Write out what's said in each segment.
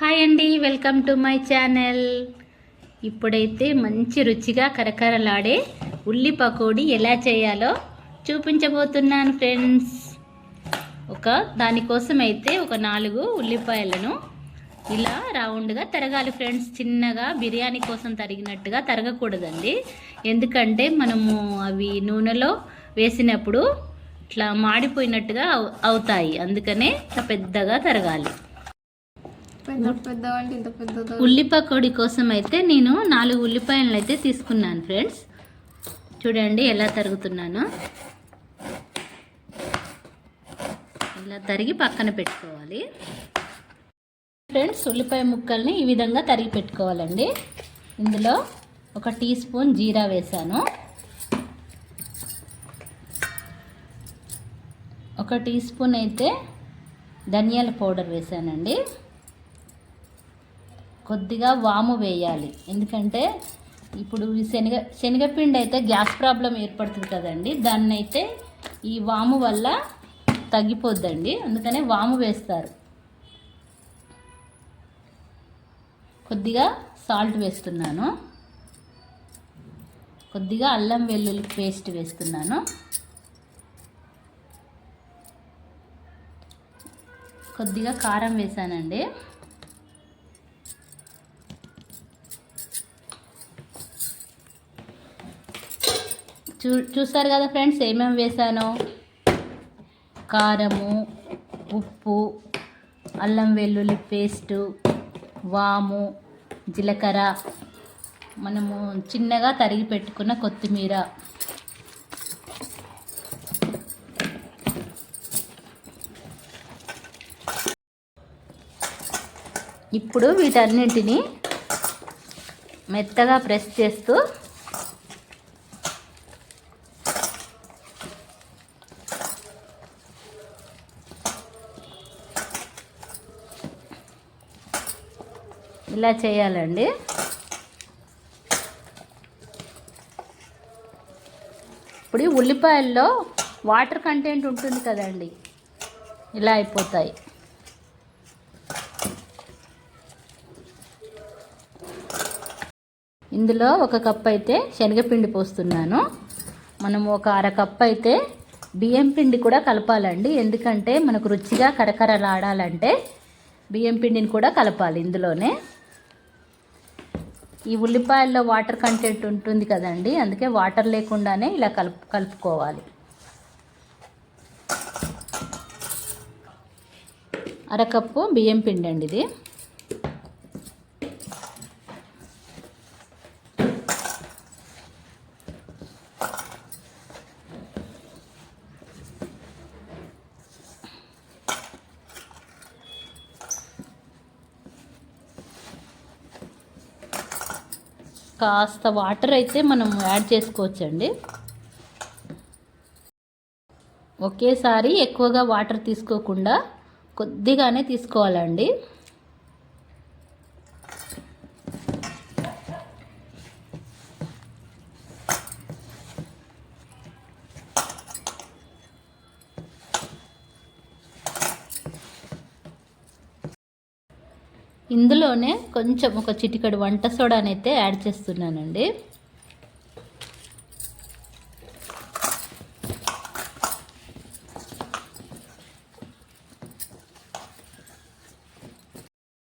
Hi అండి welcome to my channel. ఇప్పుడైతే మంచి రుచిగా కరకరలాడే ఉల్లి పకోడీ ఎలా చేయాలో చూపించబోతున్నాను ఫ్రెండ్స్. ఒక దానికోసం అయితే ఒక నాలుగు ఉల్లిపాయలను ఇలా రౌండ్గా తరగాలి ఫ్రెండ్స్. చిన్నగా బిర్యానీ కోసం తరిగినట్టుగా తరగకూడదండి. ఎందుకంటే మనము అవి నూనెలో వేసినప్పుడు ఇట్లా మాడిపోయినట్టుగా అవు- అవుతాయి. అందుకనే పెద్దగా తరగాలి. ఉల్లి పకోడీ కోసం అయితే నేను నాలుగు ఉల్లిపాయలను అయితే తీసుకున్నాను ఫ్రెండ్స్ చూడండి ఎలా తరుగుతున్నాను. ఇలా తరిగి పక్కన పెట్టుకోవాలి. ఫ్రెండ్స్ ఉల్లిపాయ ముక్కల్ని ఈ విధంగా తరిగి పెట్టుకోవాలండి. ఇందులో ఒక టీ స్పూన్ జీరా వేసాను. ఒక టీ స్పూన్ అయితే ధనియాల పౌడర్ వేసానండి. కొద్దిగా వాము వేయాలి. ఎందుకంటే ఇప్పుడు శనగ శనగపిండి అయితే గ్యాస్ ప్రాబ్లం ఏర్పడుతుంది కదండి. దాన్ని అయితే ఈ వాము వల్ల తగ్గిపోద్దండి. అందుకనే వాము వేస్తారు. కొద్దిగా సాల్ట్ వేస్తున్నాను. కొద్దిగా అల్లం వెల్లుల్లి పేస్ట్ వేస్తున్నాను. కొద్దిగా కారం వేసానండి. చూ చూస్తారు కదా ఫ్రెండ్స్ ఏమేమి వేసానో? కారము ఉప్పు అల్లం వెల్లుల్లి పేస్టు వాము జీలకర్ర. మనము చిన్నగా తరిగి పెట్టుకున్న కొత్తిమీర. ఇప్పుడు వీటన్నింటినీ మెత్తగా ప్రెస్ చేస్తూ ఇలా చేయాలండి. ఇప్పుడు ఉల్లిపాయల్లో వాటర్ కంటెంట్ ఉంటుంది కదండి. ఇలా అయిపోతాయి. ఇందులో ఒక కప్ అయితే శనగపిండి పోస్తున్నాను. మనము ఒక అర కప్ అయితే బియ్యం పిండి కూడా కలపాలండి. ఎందుకంటే మనకు రుచిగా కరకరలాడాలంటే బియ్యం పిండిని కూడా కలపాలి ఇందులోనే. ఈ ఉల్లిపాయల్లో వాటర్ కంటెంట్ ఉంటుంది కదండి అందుకే వాటర్ లేకుండానే ఇలా కలుపు కలుపుకోవాలి. అరకప్పు బియ్యం పిండి అండి ఇది. కాస్త వాటర్ అయితే మనం యాడ్ చేసుకోవచ్చండి. ఒకేసారి ఎక్కువగా వాటర్ తీసుకోకుండా కొద్దిగానే తీసుకోవాలండి. ఇందులోనే కొంచెం ఒక చిటికడు వంట సోడాని అయితే యాడ్ చేస్తున్నానండి.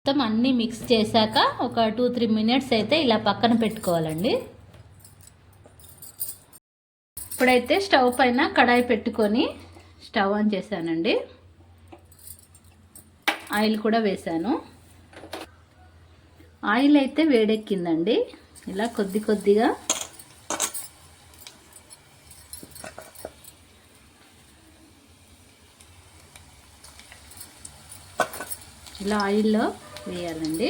మొత్తం అన్నీ మిక్స్ చేశాక ఒక టూ త్రీ మినిట్స్ అయితే ఇలా పక్కన పెట్టుకోవాలండి. ఇప్పుడైతే స్టవ్ పైన కడాయి పెట్టుకొని స్టవ్ ఆన్ చేశానండి. ఆయిల్ కూడా వేశాను. ఆయిల్ అయితే వేడెక్కిందండి. ఇలా కొద్ది కొద్దిగా ఇలా ఆయిల్లో వేయాలండి.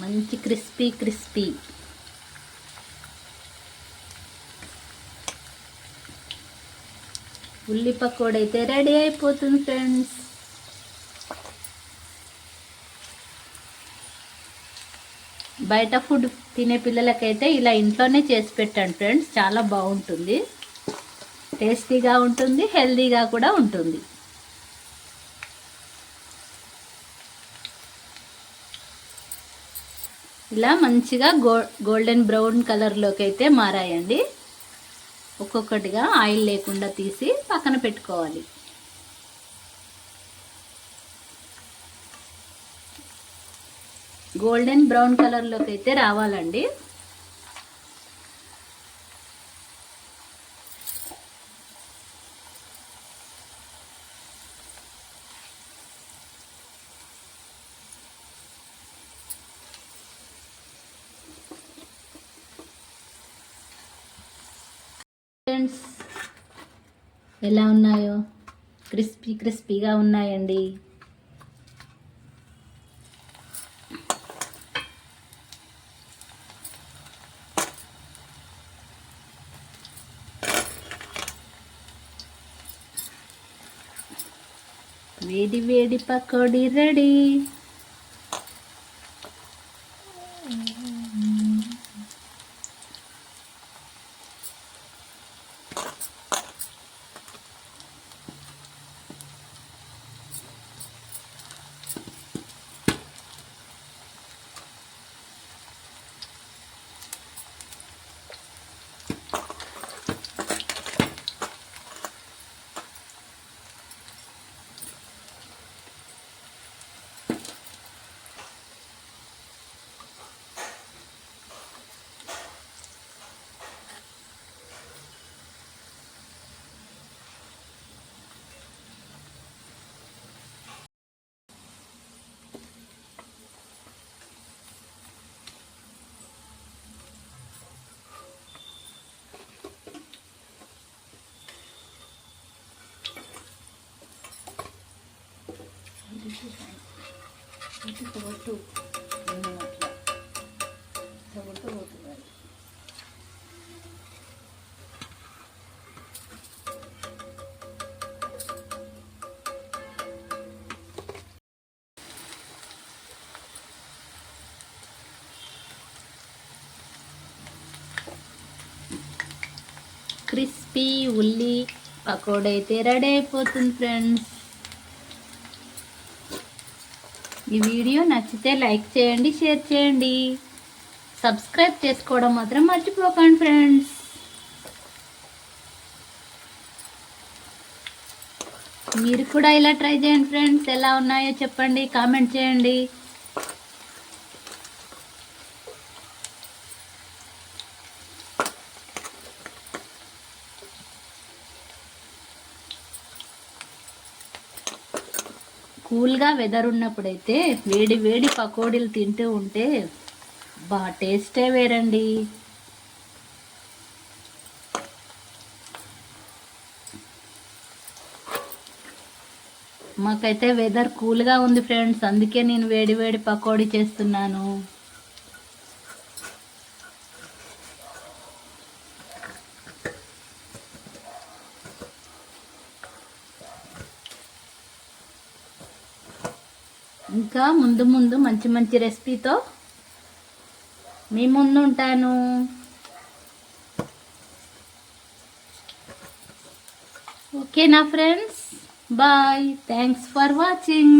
మంచి క్రిస్పీ క్రిస్పీ. ఉల్లి పకోడీ అయితే రెడీ అయిపోతుంది ఫ్రెండ్స్. బయట ఫుడ్ తినే పిల్లలకైతే ఇలా ఇంట్లోనే చేసి పెట్టండి ఫ్రెండ్స్. చాలా బాగుంటుంది. టేస్టీగా ఉంటుంది హెల్తీగా కూడా ఉంటుంది. ఇలా మంచిగా గో గోల్డెన్ బ్రౌన్ కలర్లోకి అయితే మారాయండి. ఒక్కొక్కటిగా ఆయిల్ లేకుండా తీసి పక్కన పెట్టుకోవాలి. గోల్డెన్ బ్రౌన్ కలర్లోకి అయితే రావాలండి. ఫ్రెండ్స్ ఎలా ఉన్నాయో? క్రిస్పీ క్రిస్పీగా ఉన్నాయండి. వేడి వేడి పకోడీ రెడీ. క్రిస్పీ ఉల్లి పకోడైతే రెడీ అయిపోతుంది ఫ్రెండ్స్. ఈ వీడియో నచ్చితే లైక్ చేయండి షేర్ చేయండి. సబ్స్క్రైబ్ చేసుకోవడం మాత్రం మర్చిపోకండి ఫ్రెండ్స్. మీరు కూడా ఇలా ట్రై చేయండి ఫ్రెండ్స్. ఎలా ఉన్నాయో చెప్పండి కామెంట్ చేయండి. కూల్గా వెదర్ ఉన్నప్పుడైతే వేడి వేడి పకోడీలు తింటూ ఉంటే బా టేస్టే వేరండి. మాకైతే వెదర్ కూల్గా ఉంది ఫ్రెండ్స్ అందుకే నేను వేడి వేడి పకోడీ చేస్తున్నాను. ఇంకా ముందు ముందు మంచి మంచి రెసిపీతో మీ ముందు ఉంటాను. ఓకేనా friends? Bye. Thanks for watching